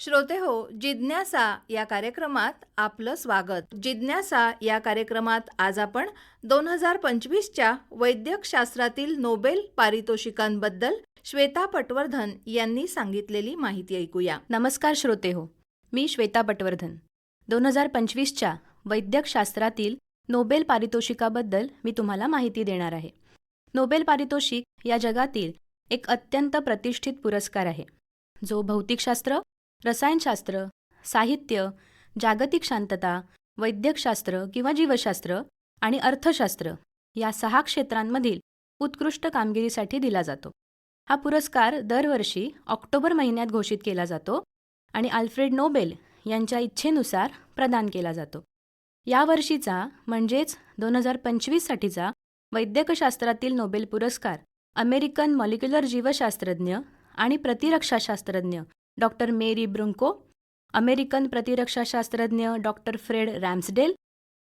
श्रोते हो जिज्ञासा या कार्यक्रमात आपलं स्वागत. जिज्ञासा या कार्यक्रमात आज आपण दोन हजार पंचवीसच्या वैद्यकशास्त्रातील नोबेल पारितोषिकांबद्दल श्वेता पटवर्धन यांनी सांगितलेली माहिती ऐकूया. नमस्कार श्रोते हो मी श्वेता पटवर्धन. दोन हजार पंचवीसच्या वैद्यकशास्त्रातील नोबेल पारितोषिकाबद्दल मी तुम्हाला माहिती देणार आहे. नोबेल पारितोषिक या जगातील एक अत्यंत प्रतिष्ठित पुरस्कार आहे. जो भौतिकशास्त्र रसायनशास्त्र साहित्य जागतिक शांतता वैद्यकशास्त्र किंवा जीवशास्त्र आणि अर्थशास्त्र या सहा क्षेत्रांमधील उत्कृष्ट कामगिरीसाठी दिला जातो. हा पुरस्कार दरवर्षी ऑक्टोबर महिन्यात घोषित केला जातो आणि अल्फ्रेड नोबेल यांच्या इच्छेनुसार प्रदान केला जातो. यावर्षीचा म्हणजेच दोन हजार पंचवीससाठीचा वैद्यकशास्त्रातील नोबेल पुरस्कार अमेरिकन मॉलिक्युलर जीवशास्त्रज्ञ आणि प्रतिरक्षाशास्त्रज्ञ डॉक्टर मेरी ब्रुंको अमेरिकन प्रतिरक्षाशास्त्रज्ञ डॉक्टर फ्रेड रॅम्सडेल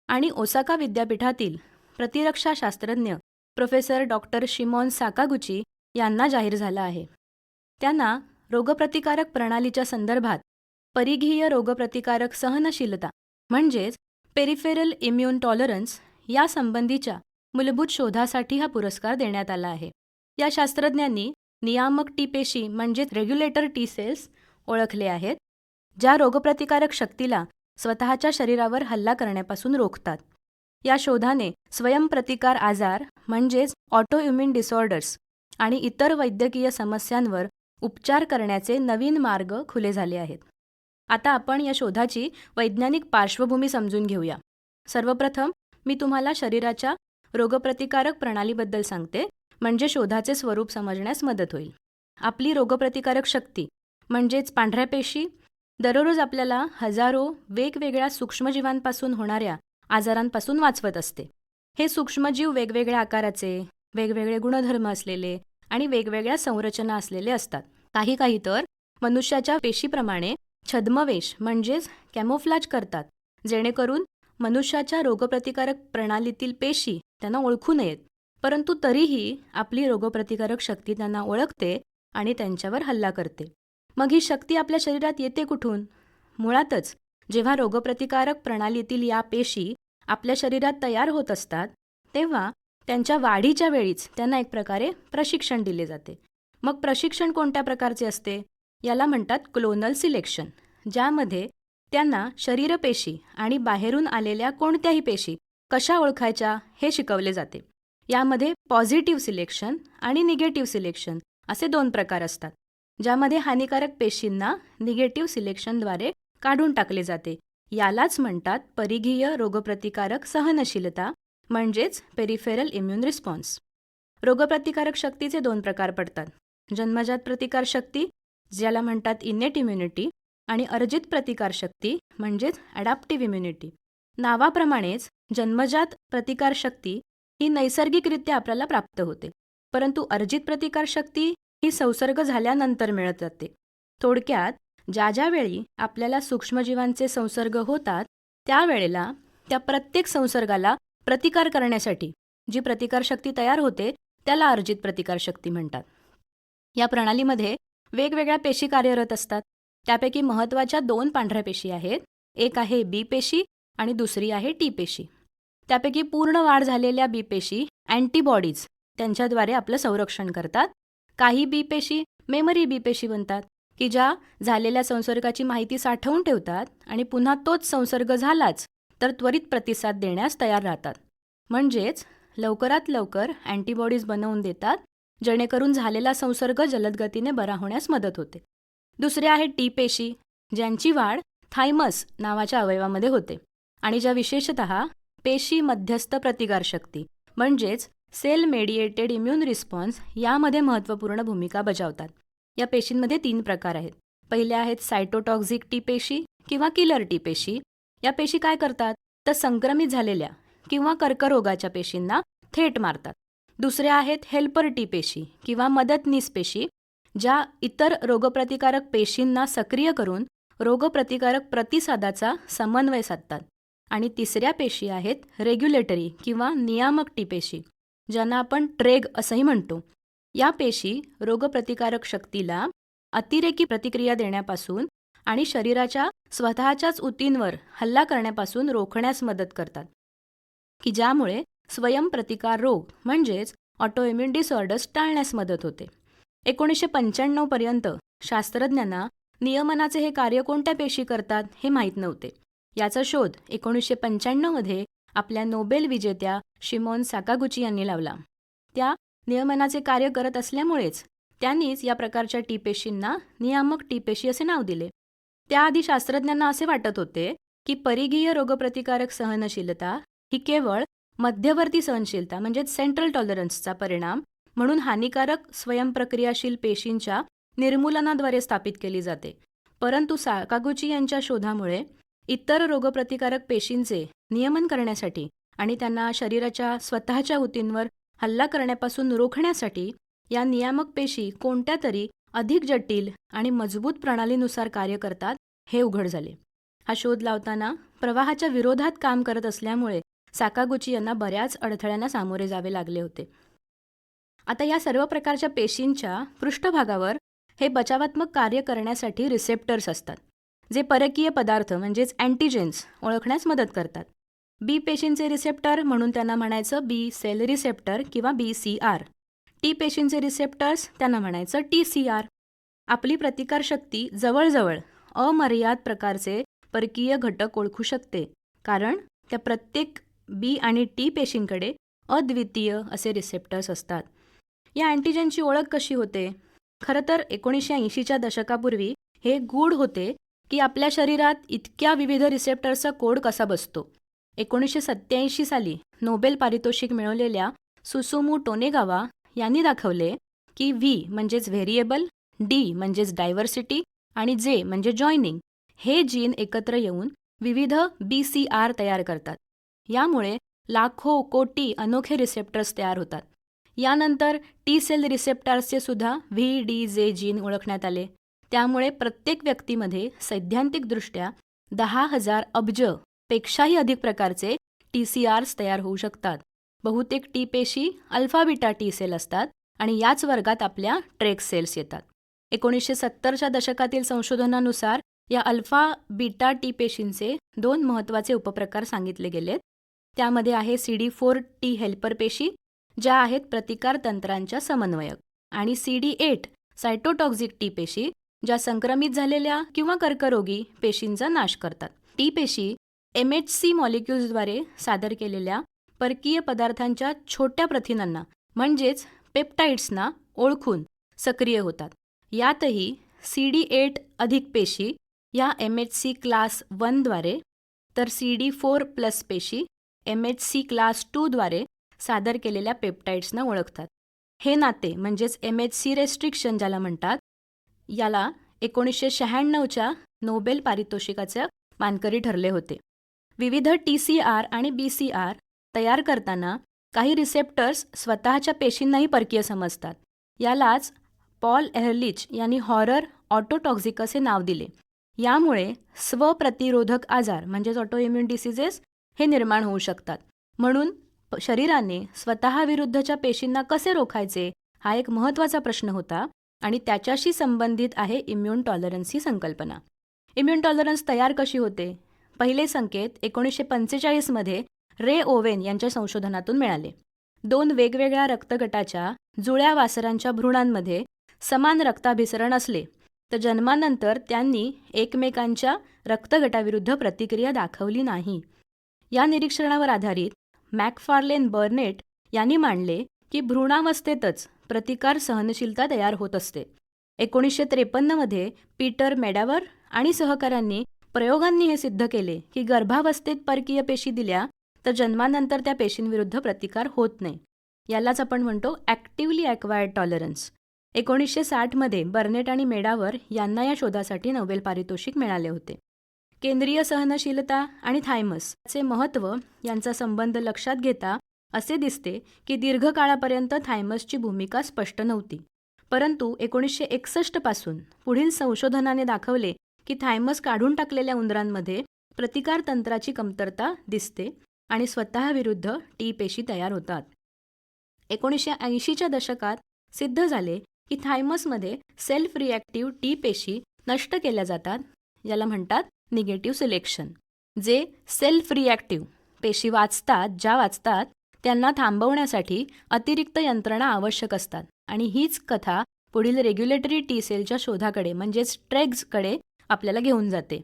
आणि ओसाका विद्यापीठातील प्रतिरक्षाशास्त्रज्ञ प्रोफेसर डॉक्टर शिमॉन साकागुची यांना जाहीर झाला आहे. त्यांना रोगप्रतिकारक प्रणालीच्या संदर्भात परिघीय रोगप्रतिकारक सहनशीलता म्हणजेच पेरिफेरल इम्युन टॉलरन्स या संबंधीच्या मूलभूत शोधासाठी हा पुरस्कार देण्यात आला आहे. या शास्त्रज्ञांनी नियामक टी पेशी म्हणजेच रेग्युलेटर टी सेल्स ओळखले आहेत ज्या रोगप्रतिकारक शक्तीला स्वतःच्या शरीरावर हल्ला करण्यापासून रोखतात. या शोधाने स्वयंप्रतिकार आजार म्हणजेच ऑटोइम्युन डिसऑर्डर्स आणि इतर वैद्यकीय समस्यांवर उपचार करण्याचे नवीन मार्ग खुले झाले आहेत. आता आपण या शोधाची वैज्ञानिक पार्श्वभूमी समजून घेऊया. सर्वप्रथम मी तुम्हाला शरीराच्या रोगप्रतिकारक प्रणालीबद्दल सांगते म्हणजे शोधाचे स्वरूप समजण्यास मदत होईल. आपली रोगप्रतिकारक शक्ती म्हणजेच पांढऱ्या पेशी दररोज आपल्याला हजारो वेगवेगळ्या सूक्ष्मजीवांपासून होणाऱ्या आजारांपासून वाचवत असते. हे सूक्ष्मजीव वेगवेगळ्या आकाराचे वेगवेगळे गुणधर्म असलेले आणि वेगवेगळ्या संरचना असलेले असतात. काही काही तर मनुष्याच्या पेशीप्रमाणे छद्मवेश म्हणजेच कॅमोफ्लाज करतात जेणेकरून मनुष्याच्या रोगप्रतिकारक प्रणालीतील पेशी त्यांना ओळखू नयेत परंतु तरीही आपली रोगप्रतिकारक शक्ती त्यांना ओळखते आणि त्यांच्यावर हल्ला करते. मग ही शक्ती आपल्या शरीरात येते कुठून? मुळातच जेव्हा रोगप्रतिकारक प्रणालीतील या पेशी आपल्या शरीरात तयार होत असतात तेव्हा त्यांच्या वाढीच्या वेळीच त्यांना एक प्रकारे प्रशिक्षण दिले जाते. मग प्रशिक्षण कोणत्या प्रकारचे असते? याला म्हणतात क्लोनल सिलेक्शन ज्यामध्ये त्यांना शरीरपेशी आणि बाहेरून आलेल्या कोणत्याही पेशी कशा ओळखायच्या हे शिकवले जाते. यामध्ये पॉझिटिव्ह सिलेक्शन आणि निगेटिव्ह सिलेक्शन असे दोन प्रकार असतात. ज्यामध्ये हानिकारक पेशींना निगेटिव्ह सिलेक्शनद्वारे काढून टाकले जाते. यालाच म्हणतात परिघीय रोगप्रतिकारक सहनशीलता म्हणजेच पेरिफेरल इम्युन रिस्पॉन्स रोगप्रतिकारक शक्तीचे दोन प्रकार पडतात. जन्मजात प्रतिकार शक्ती ज्याला म्हणतात इनेट इम्युनिटी आणि अर्जित प्रतिकार शक्ती म्हणजेच ॲडॅप्टिव्ह इम्युनिटी नावाप्रमाणेच जन्मजात प्रतिकार शक्ती ही नैसर्गिकरित्या आपल्याला प्राप्त होते. परंतु अर्जित प्रतिकार शक्ती ही संसर्ग झाल्यानंतर मिळत जाते. थोडक्यात ज्या ज्यावेळी आपल्याला सूक्ष्मजीवांचे संसर्ग होतात त्यावेळेला त्या प्रत्येक संसर्गाला प्रतिकार करण्यासाठी जी प्रतिकारशक्ती तयार होते त्याला अर्जित प्रतिकारशक्ती म्हणतात. या प्रणालीमध्ये वेगवेगळ्या पेशी कार्यरत असतात. त्यापैकी महत्त्वाच्या दोन पांढऱ्या पेशी आहेत. एक आहे बी पेशी आणि दुसरी आहे टी पेशी. त्यापैकी पूर्ण वाढ झालेल्या बी पेशी अँटीबॉडीज त्यांच्याद्वारे आपलं संरक्षण करतात. काही बी पेशी मेमरी बी पेशी बनतात की ज्या झालेल्या संसर्गाची माहिती साठवून ठेवतात आणि पुन्हा तोच संसर्ग झालाच तर त्वरित प्रतिसाद देण्यास तयार राहतात. म्हणजेच लवकरात लवकर अँटीबॉडीज बनवून देतात जेणेकरून झालेला संसर्ग जलदगतीने बरा होण्यास मदत होते. दुसरे आहे टी पेशी ज्यांची वाढ थायमस नावाच्या अवयवामध्ये होते आणि ज्या विशेषत पेशी मध्यस्थ प्रतिकारशक्ती म्हणजेच सेल मेडिएटेड इम्युन रिस्पॉन्स यामध्ये महत्त्वपूर्ण भूमिका बजावतात. या पेशींमध्ये तीन प्रकार आहेत. पहिल्या आहेत सायटोटॉक्झिक टी पेशी किंवा किलर टी पेशी. या पेशी काय करतात? तर संक्रमित झालेल्या किंवा कर्करोगाच्या पेशींना थेट मारतात. दुसऱ्या आहेत हेल्पर टी पेशी किंवा मदतनीस पेशी ज्या इतर रोगप्रतिकारक पेशींना सक्रिय करून रोगप्रतिकारक प्रतिसादाचा समन्वय साधतात. आणि तिसऱ्या पेशी आहेत रेग्युलेटरी किंवा नियामक टी पेशी. ज्यांना आपण ट्रेग असंही म्हणतो. या पेशी रोगप्रतिकारक शक्तीला अतिरेकी प्रतिक्रिया देण्यापासून आणि शरीराच्या स्वतःच्याच ऊतींवर हल्ला करण्यापासून रोखण्यास मदत करतात. की ज्यामुळे स्वयंप्रतिकार रोग म्हणजेच ऑटोइम्युन डिसऑर्डर्स टाळण्यास मदत होते. एकोणीसशे पंच्याण्णवपर्यंत शास्त्रज्ञांना नियमनाचे हे कार्य कोणत्या पेशी करतात हे माहीत नव्हते. याचा शोध एकोणीसशे पंच्याण्णवमध्ये आपल्या नोबेल विजेत्या शिमोन साकागुची यांनी लावला. त्या नियमनाचे कार्य करत असल्यामुळेच त्यांनीच या प्रकारच्या टी पेशींना नियामक टी पेशी असे नाव दिले. त्याआधी शास्त्रज्ञांना असे वाटत होते की परिघीय रोगप्रतिकारक सहनशीलता ही केवळ मध्यवर्ती सहनशीलता म्हणजेच सेंट्रल टॉलरन्सचा परिणाम म्हणून हानिकारक स्वयंप्रक्रियाशील पेशींच्या निर्मूलनाद्वारे स्थापित केली जाते. परंतु साकागुची यांच्या शोधामुळे इतर रोगप्रतिकारक पेशींचे नियमन करण्यासाठी आणि त्यांना शरीराच्या स्वतःच्या ऊतींवर हल्ला करण्यापासून रोखण्यासाठी या नियामक पेशी कोणत्या तरी अधिक जटिल आणि मजबूत प्रणालीनुसार कार्य करतात हे उघड झाले. हा शोध लावताना प्रवाहाच्या विरोधात काम करत असल्यामुळे साकागुची यांना बऱ्याच अडथळ्यांना सामोरे जावे लागले होते. आता या सर्व प्रकारच्या पेशींच्या पृष्ठभागावर हे बचावात्मक कार्य करण्यासाठी रिसेप्टर्स असतात. जे परकीय पदार्थ म्हणजेच अँटीजेन्स ओळखण्यास मदत करतात. बी पेशींचे रिसेप्टर म्हणून त्यांना म्हणायचं बी सेल रिसेप्टर किंवा बी सी आर टी पेशींचे रिसेप्टर्स त्यांना म्हणायचं टी सी आर आपली प्रतिकारशक्ती जवळजवळ अमर्याद प्रकारचे परकीय घटक ओळखू शकते. कारण त्या प्रत्येक बी आणि टी पेशींकडे अद्वितीय असे रिसेप्टर्स असतात. या अँटीजेनची ओळख कशी होते? खरं तर एकोणीसशे ऐंशीच्या दशकापूर्वी हे गूढ होते की आपल्या शरीरात इतक्या विविध रिसेप्टर्सचा कोड कसा बसतो? एकोणीसशे सत्त्याऐंशी साली नोबेल पारितोषिक मिळवलेल्या सुसुमू टोनेगावा यांनी दाखवले की व्ही म्हणजेच व्हेरिएबल डी म्हणजेच डायव्हर्सिटी आणि जे म्हणजे जॉईनिंग हे जीन एकत्र येऊन विविध बी सी आर तयार करतात. यामुळे लाखो कोटी अनोखे रिसेप्टर्स तयार होतात. यानंतर टी सेल रिसेप्टर्सचे सुद्धा व्ही डी जे जीन ओळखण्यात आले. त्यामुळे प्रत्येक व्यक्तीमध्ये सैद्धांतिकदृष्ट्या दहा हजार अब्ज पेक्षाही अधिक प्रकारचे टी सी आर्स तयार होऊ शकतात. बहुतेक टी पेशी अल्फाबिटा टी सेल असतात आणि याच वर्गात आपल्या ट्रेक सेल्स येतात. एकोणीसशे सत्तरच्या दशकातील संशोधनानुसार या अल्फा बीटा टी पेशींचे दोन महत्त्वाचे उपप्रकार सांगितले गेलेत. त्यामध्ये आहे C D four T helper पेशी ज्या आहेत प्रतिकार तंत्रांच्या समन्वयक आणि C D eight cytotoxic T पेशी ज्या संक्रमित झालेल्या किंवा कर्करोगी पेशींचा नाश करतात. टी पेशी एम एच सी मॉलिक्युल्सद्वारे सादर केलेल्या परकीय पदार्थांच्या छोट्या प्रथिनांना म्हणजेच पेप्टाइड्सना ओळखून सक्रिय होतात. यातही सी डी एट अधिक पेशी या एम एच सी क्लास वनद्वारे तर सी डी फोर प्लस पेशी एम एच सी क्लास टूद्वारे सादर केलेल्या पेप्टाइड्सना ओळखतात. हे नाते म्हणजेच एम एच सी रेस्ट्रिक्शन ज्याला म्हणतात याला एकोणीसशे शहाण्णवच्या नोबेल पारितोषिकाचे मानकरी ठरले होते. विविध टी सी आर आणि बी सी आर तयार करताना काही रिसेप्टर्स स्वतःच्या पेशींनाही परकीय समजतात. यालाच पॉल एहर्लिच यांनी हॉरर ऑटोटॉक्झिक असे नाव दिले. यामुळे स्वप्रतिरोधक आजार म्हणजेच ऑटोइम्युन डिसिजेस हे निर्माण होऊ शकतात. म्हणून शरीराने स्वतःविरुद्धच्या पेशींना कसे रोखायचे हा एक महत्त्वाचा प्रश्न होता. आणि त्याच्याशी संबंधित आहे इम्युन टॉलरन्स ही संकल्पना. इम्युन टॉलरन्स तयार कशी होते? पहिले संकेत एकोणीसशे पंचेचाळीसमध्ये रे ओवेन यांच्या संशोधनातून मिळाले. दोन वेगवेगळ्या रक्तगटाच्या जुळ्या वासरांच्या भ्रूणांमध्ये समान रक्ताभिसरण असले तर जन्मानंतर त्यांनी एकमेकांच्या रक्तगटाविरुद्ध प्रतिक्रिया दाखवली नाही. या निरीक्षणावर आधारित मॅकफार्लेन बर्नेट यांनी मांडले की भ्रूणावस्थेतच प्रतिकार सहनशीलता तयार होत असते. एकोणीसशे त्रेपन्नमध्ये पीटर मेडावर आणि सहकाऱ्यांनी प्रयोगांनी हे सिद्ध केले की गर्भावस्थेत परकीय पेशी दिल्या तर जन्मानंतर त्या पेशींविरुद्ध प्रतिकार होत नाही. यालाच आपण म्हणतो ॲक्टिव्हली ॲक्वायर्ड टॉलरन्स. एकोणीसशे साठमध्ये बर्नेट आणि मेडावर यांना या शोधासाठी नोबेल पारितोषिक मिळाले होते. केंद्रीय सहनशीलता आणि थायमसचे महत्त्व यांचा संबंध लक्षात घेता असे दिसते की दीर्घकाळापर्यंत थायमसची भूमिका स्पष्ट नव्हती. परंतु एकोणीसशे एकसष्टपासून पुढील संशोधनाने दाखवले की थायमस काढून टाकलेल्या उंदरांमध्ये प्रतिकार तंत्राची कमतरता दिसते आणि स्वतःविरुद्ध टी पेशी तयार होतात. एकोणीसशे ऐंशीच्या दशकात सिद्ध झाले की थायमसमध्ये सेल्फ रिॲक्टिव्ह टी पेशी नष्ट केल्या जातात याला म्हणतात निगेटिव्ह सिलेक्शन जे सेल्फ रिॲक्टिव्ह पेशी वाचतात ज्या वाचतात त्यांना थांबवण्यासाठी अतिरिक्त यंत्रणा आवश्यक असतात. आणि हीच कथा पुढील रेग्युलेटरी टी सेलच्या शोधाकडे म्हणजेच ट्रेग्सकडे आपल्याला घेऊन जाते.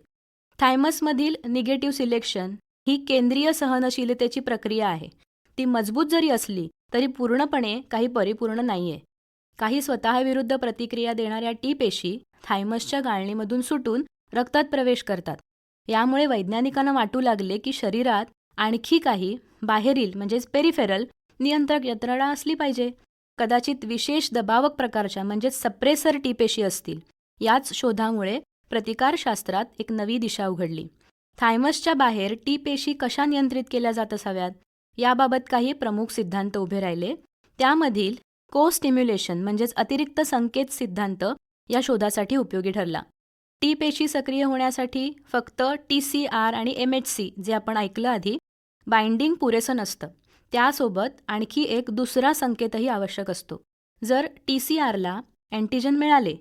थायमसमधील निगेटिव्ह सिलेक्शन ही केंद्रीय सहनशीलतेची प्रक्रिया आहे. ती मजबूत जरी असली तरी पूर्णपणे काही परिपूर्ण नाही आहे काही स्वतःविरुद्ध प्रतिक्रिया देणाऱ्या टी पेशी थायमसच्या गाळणीमधून सुटून रक्तात प्रवेश करतात. यामुळे वैज्ञानिकांना वाटू लागले की शरीरात आणखी काही बाहेरील म्हणजेच पेरिफेरल नियंत्रक यंत्रणा असली पाहिजे. कदाचित विशेष दबावक प्रकारच्या म्हणजेच सप्रेसर टी पेशी असतील. याच शोधामुळे प्रतिकारशास्त्रात एक नवी दिशा उघडली. थायमसच्या बाहेर टी पेशी कशा नियंत्रित केल्या जात असाव्यात? याबाबत काही प्रमुख सिद्धांत उभे राहिले. त्यामधील को स्टिम्युलेशन म्हणजेच अतिरिक्त संकेत सिद्धांत या शोधासाठी उपयोगी ठरला. टी पेशी सक्रिय होण्यासाठी फक्त टी सी आर आणि एम एच सी जे आपण ऐकलं आधी बाइंडिंग पुरेसं नसतं. त्यासोबत आणखी एक दुसरा संकेतही आवश्यक असतो. जर टी सी आरला अँटीजन मिळाले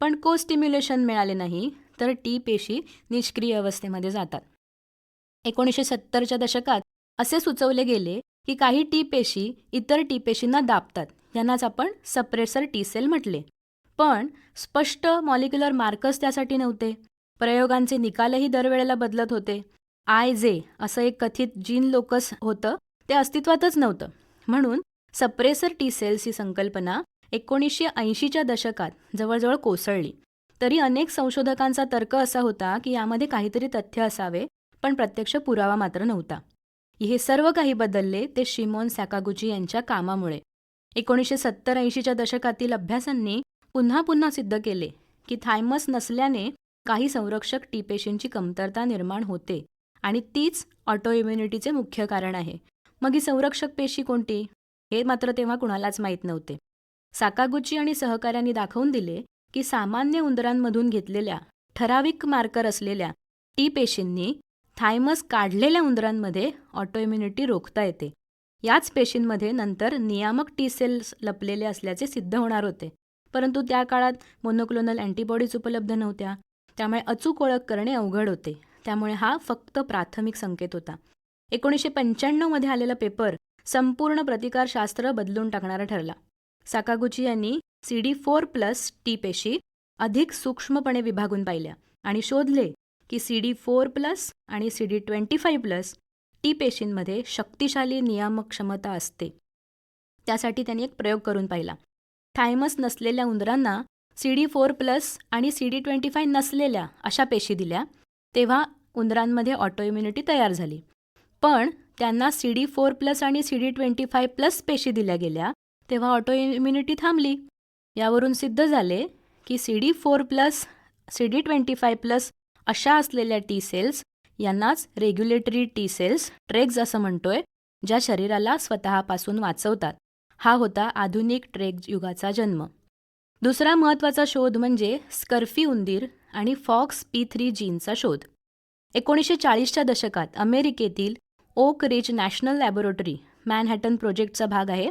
पण को स्टिम्युलेशन मिळाले नाही तर टी पेशी निष्क्रिय अवस्थेमध्ये जातात. एकोणीसशे सत्तरच्या दशकात असे सुचवले गेले की काही टी पेशी इतर टी पेशींना दाबतात यांनाच आपण सप्रेसर टी सेल म्हटले. पण स्पष्ट मॉलिक्युलर मार्कर्स त्यासाठी नव्हते. प्रयोगांचे निकालही दरवेळेला बदलत होते. आय जे असं एक कथित जीन लोकस होतं ते अस्तित्वातच नव्हतं. म्हणून सप्रेसर टी सेल्स ही संकल्पना एकोणीसशे ऐंशीच्या दशकात जवळजवळ कोसळली. तरी अनेक संशोधकांचा तर्क असा होता की यामध्ये काहीतरी तथ्य असावे पण प्रत्यक्ष पुरावा मात्र नव्हता. हे सर्व काही बदलले ते शिमोन सॅकागुची यांच्या कामामुळे. एकोणीसशे सत्तर ऐंशीच्या दशकातील अभ्यासांनी पुन्हा पुन्हा सिद्ध केले की थायमस नसल्याने काही संरक्षक टी पेशींची कमतरता निर्माण होते आणि तीच ऑटोइम्युनिटीचे मुख्य कारण आहे. मग ही संरक्षक पेशी कोणती? हे मात्र तेव्हा कुणालाच माहीत नव्हते. साकागुची आणि सहकाऱ्यांनी दाखवून दिले की सामान्य उंदरांमधून घेतलेल्या ठराविक मार्कर असलेल्या टी पेशींनी थायमस काढलेल्या उंदरांमध्ये ऑटोइम्युनिटी रोखता येते. याच पेशींमध्ये नंतर नियामक टी सेल्स लपलेले असल्याचे सिद्ध होणार होते. परंतु त्या काळात मोनोक्लोनल अँटीबॉडीज उपलब्ध नव्हत्या. त्यामुळे अचूक ओळख करणे अवघड होते. त्यामुळे हा फक्त प्राथमिक संकेत होता. एकोणीसशे पंच्याण्णवमध्ये आलेला पेपर संपूर्ण प्रतिकारशास्त्र बदलून टाकणारा ठरला. साकागुची यांनी C D four plus T पेशी अधिक सूक्ष्मपणे विभागून पाहिल्या आणि शोधले की सी डी फोर प्लस आणि C D twenty five plus T पेशींमध्ये शक्तिशाली नियामक क्षमता असते. त्यासाठी त्यांनी एक प्रयोग करून पाहिला. थायमस नसलेल्या उंदरांना सी डी फोर प्लस आणि सी डी ट्वेंटी फाय नसलेल्या अशा पेशी दिल्या तेव्हा उंदरांमध्ये ऑटो इम्युनिटी तयार झाली. पण त्यांना सी डी फोर प्लस आणि C D twenty five plus पेशी दिल्या गेल्या तेव्हा ऑटो इम्युनिटी थांबली. यावरून सिद्ध झाले की C D four plus C D twenty five plus अशा असलेल्या टी सेल्स यांनाच रेग्युलेटरी टी सेल्स ट्रेक्स असं म्हणतोय ज्या शरीराला स्वतःपासून वाचवतात. हा होता आधुनिक ट्रेक युगाचा जन्म. दुसरा महत्त्वाचा शोध म्हणजे स्कर्फी उंदीर आणि फॉक्स पी थ्री जीनचा शोध. एकोणीसशे चाळीसच्या दशकात अमेरिकेतील Oak Ridge National Laboratory Manhattan प्रोजेक्टचा भाग आहे.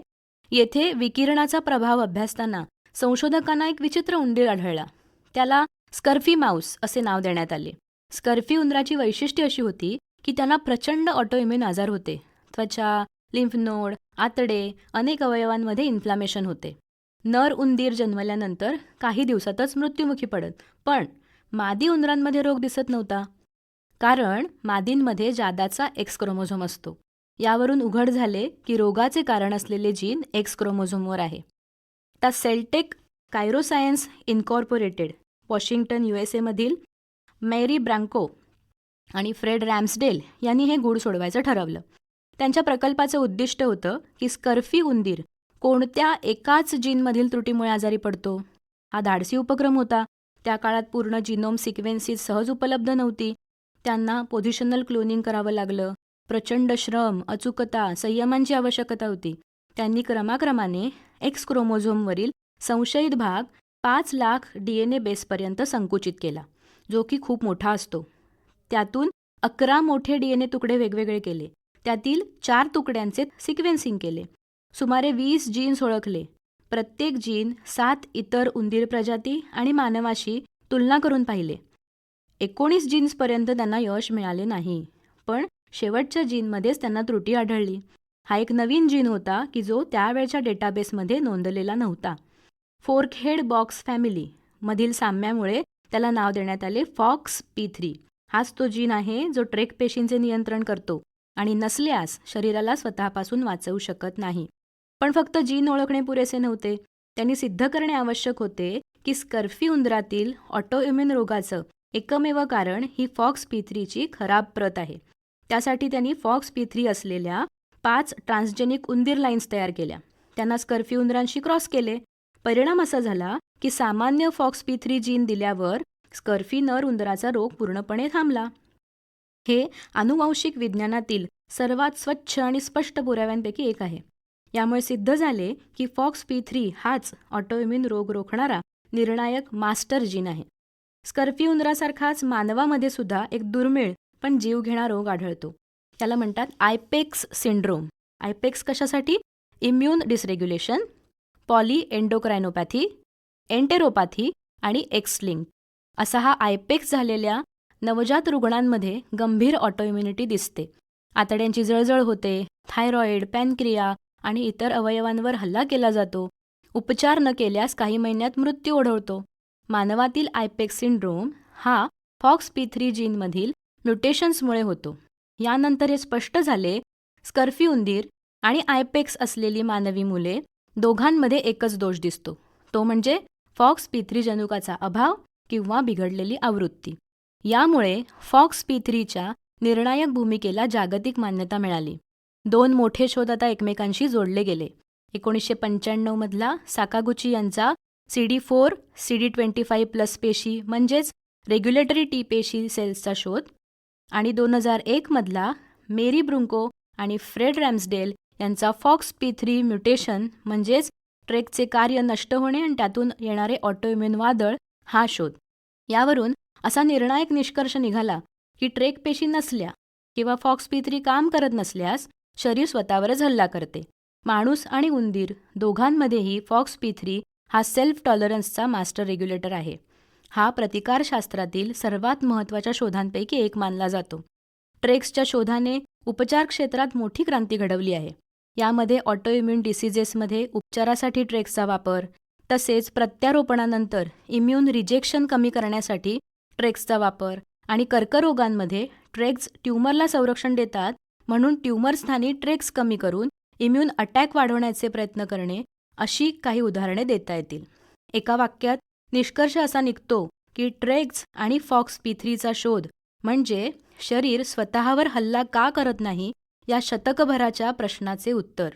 येथे विकिरणाचा प्रभाव अभ्यासताना संशोधकांना एक विचित्र उंदीर आढळला. त्याला स्कर्फी माऊस असे नाव देण्यात आले. स्कर्फी उंदराची वैशिष्ट्य अशी होती की त्यांना प्रचंड ऑटोइम्युन आजार होते. त्वचा लिम्फ नोड आतडे अनेक अवयवांमध्ये इन्फ्लामेशन होते. नर उंदीर जन्मल्यानंतर काही दिवसातच मृत्युमुखी पडत पण मादी उंदरांमध्ये रोग दिसत नव्हता. कारण मादींमध्ये जादाचा एक्स क्रोमोझोम असतो. यावरून उघड झाले की रोगाचे कारण असलेले जीन एक्स क्रोमोझोमवर आहे. आता Celltech Chiroscience Incorporated Washington U S एमधील Mary Brunkow आणि फ्रेड रॅम्सडेल यांनी हे गूढ सोडवायचं ठरवलं. त्यांच्या प्रकल्पाचं उद्दिष्ट होतं की स्कर्फी उंदीर कोणत्या एकाच जीनमधील त्रुटीमुळे आजारी पडतो. हा धाडसी उपक्रम होता. त्या काळात पूर्ण जिनोम सिक्वेन्सीज सहज उपलब्ध नव्हती. त्यांना पोझिशनल क्लोनिंग करावं लागलं. प्रचंड श्रम अचूकता संयमांची आवश्यकता होती. त्यांनी क्रमाक्रमाने एक्स क्रोमोझोमवरील संशयित भाग पाच लाख डी एन ए बेसपर्यंत संकुचित केला जो की खूप मोठा असतो. त्यातून अकरा मोठे डी एन ए तुकडे वेगवेगळे केले. त्यातील चार तुकड्यांचे सिक्वेन्सिंग केले. सुमारे वीस जीन्स ओळखले. प्रत्येक जीन सात इतर उंदीर प्रजाती आणि मानवाशी तुलना करून पाहिले. एकोणीस जीन्सपर्यंत त्यांना यश मिळाले नाही पण शेवटच्या जीनमध्येच त्यांना त्रुटी आढळली. हा एक नवीन जीन होता की जो त्यावेळच्या डेटाबेसमध्ये नोंदलेला नव्हता. फोर्कहेड बॉक्स फॅमिली मधील साम्यामुळे त्याला नाव देण्यात आले फॉक्स पी थ्री हाच तो जीन आहे जो ट्रेक पेशींचे नियंत्रण करतो. आणि नसल्यास शरीराला स्वतःपासून वाचवू शकत नाही. पण फक्त जीन ओळखणे पुरेसे नव्हते. त्यांनी सिद्ध करणे आवश्यक होते की स्कर्फी उंदरातील ऑटोइम्युन रोगाचं एकमेव कारण ही फॉक्स पी थ्रीची खराब प्रत आहे. त्यासाठी त्यांनी फॉक्स पी थ्री असलेल्या पाच ट्रान्सजेनिक उंदीर लाईन्स तयार केल्या. त्यांना स्कर्फी उंदरांशी क्रॉस केले. परिणाम असा झाला की सामान्य फॉक्स पी थ्री जीन दिल्यावर स्कर्फी नर उंदराचा रोग पूर्णपणे थांबला. हे अनुवांशिक विज्ञानातील सर्वात स्वच्छ आणि स्पष्ट पुराव्यांपैकी एक आहे. यामुळे सिद्ध झाले की फॉक्स पी थ्री हाच ऑटोइम्युन रोग रोखणारा निर्णायक मास्टर जीन आहे. स्कर्फी उंदरासारखाच मानवामध्ये सुद्धा एक दुर्मिळ पण जीवघेणा रोग आढळतो. त्याला म्हणतात आयपेक्स सिंड्रोम. आयपेक्स कशासाठी? इम्युन डिसरेग्युलेशन पॉली एन्डोक्रायनोपॅथी एंटेरोपॅथी आणि एक्सलिंग असा हा आयपेक्स झालेल्या नवजात रुग्णांमध्ये गंभीर ऑटोइम्युनिटी दिसते. आतड्यांची जळजळ होते थायरॉईड पॅनक्रिया आणि इतर अवयवांवर हल्ला केला जातो. उपचार न केल्यास काही महिन्यात मृत्यू ओढवतो. मानवातील आयपेक्स सिंड्रोम हा फॉक्स पी थ्री जीनमधील म्युटेशन्समुळे होतो. यानंतर हे स्पष्ट झाले स्कर्फी उंदीर आणि आयपेक्स असलेली मानवी मुले दोघांमध्ये एकच दोष दिसतो. तो म्हणजे फॉक्स पी थ्री जनुकाचा अभाव किंवा बिघडलेली आवृत्ती. यामुळे फॉक्स पी थ्रीच्या निर्णायक भूमिकेला जागतिक मान्यता मिळाली. दोन मोठे शोध आता एकमेकांशी जोडले गेले. एकोणीसशे पंच्याण्णवमधला साकागुची यांचा C D four C D twenty five plus पेशी म्हणजेच रेग्युलेटरी टी पेशी सेल्सचा शोध आणि दोन हजार एकमधला मेरी ब्रुंको आणि फ्रेड रॅम्सडेल यांचा फॉक्स पी थ्री म्युटेशन म्हणजेच ट्रेकचे कार्य नष्ट होणे आणि त्यातून येणारे ऑटोइम्युन वादळ हा शोध. यावरून असा निर्णायक निष्कर्ष निघाला की ट्रेक पेशी नसल्या किंवा फॉक्स पी थ्री काम करत नसल्यास शरीर स्वतःवरच हल्ला करते. माणूस आणि उंदीर दोघांमध्येही फॉक्स पी थ्री हा सेल्फ टॉलरन्सचा मास्टर रेग्युलेटर आहे. हा प्रतिकारशास्त्रातील सर्वात महत्त्वाच्या शोधांपैकी एक मानला जातो. ट्रेक्सच्या शोधाने उपचार क्षेत्रात मोठी क्रांती घडवली आहे. यामध्ये ऑटोइम्युन डिसिजेसमध्ये उपचारासाठी ट्रेक्सचा वापर तसेच प्रत्यारोपणानंतर इम्युन रिजेक्शन कमी करण्यासाठी ट्रेक्सचा वापर आणि कर्करोगांमध्ये ट्रेक्स ट्यूमरला संरक्षण देतात म्हणून ट्यूमरस्थानी ट्रेक्स कमी करून इम्युन अटॅक वाढवण्याचे प्रयत्न करणे अशी काही उदाहरणे देता येतील. एका वाक्यात निष्कर्ष असा निघतो की ट्रेक्स आणि फॉक्स पी थ्रीचा शोध म्हणजे शरीर स्वतःवर हल्ला का करत नाही या शतकभराच्या प्रश्नाचे उत्तर.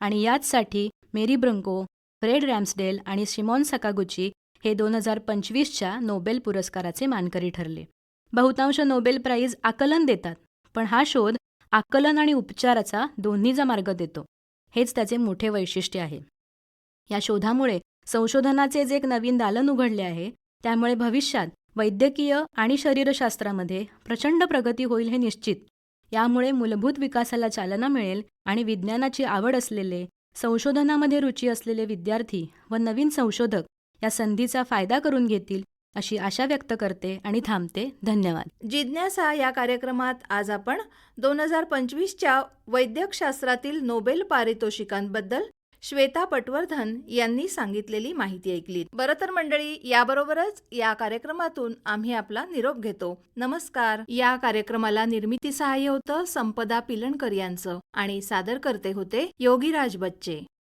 आणि याचसाठी मेरी ब्रंको फ्रेड रॅम्सडेल आणि शिमॉन सकागुची हे दोन हजार पंचवीसच्या नोबेल पुरस्काराचे मानकरी ठरले. बहुतांश नोबेल प्राईज आकलन देतात पण हा शोध आकलन आणि उपचाराचा दोन्हीचा मार्ग देतो. हेच त्याचे मोठे वैशिष्ट्य आहे. या शोधामुळे संशोधनाचे जे एक नवीन दालन उघडले आहे त्यामुळे भविष्यात वैद्यकीय आणि शरीरशास्त्रामध्ये प्रचंड प्रगती होईल हे निश्चित. यामुळे मूलभूत विकासाला चालना मिळेल आणि विज्ञानाची आवड असलेले संशोधनामध्ये रुची असलेले विद्यार्थी व नवीन संशोधक या संधीचा फायदा करून घेतील अशी आशा व्यक्त करते आणि थांबते. धन्यवाद. जिज्ञासा या कार्यक्रमात आज आपण दोन हजार पंचवीसच्या वैद्यकशास्त्रातील नोबेल पारितोषिकांबद्दल श्वेता पटवर्धन यांनी सांगितलेली माहिती ऐकली बरं तर मंडळी याबरोबरच या कार्यक्रमातून आम्ही आपला निरोप घेतो. नमस्कार. या कार्यक्रमाला निर्मिती सहाय्य होतं संपदा पिलणकर यांचं आणि सादर करते होते योगीराज बच्चे.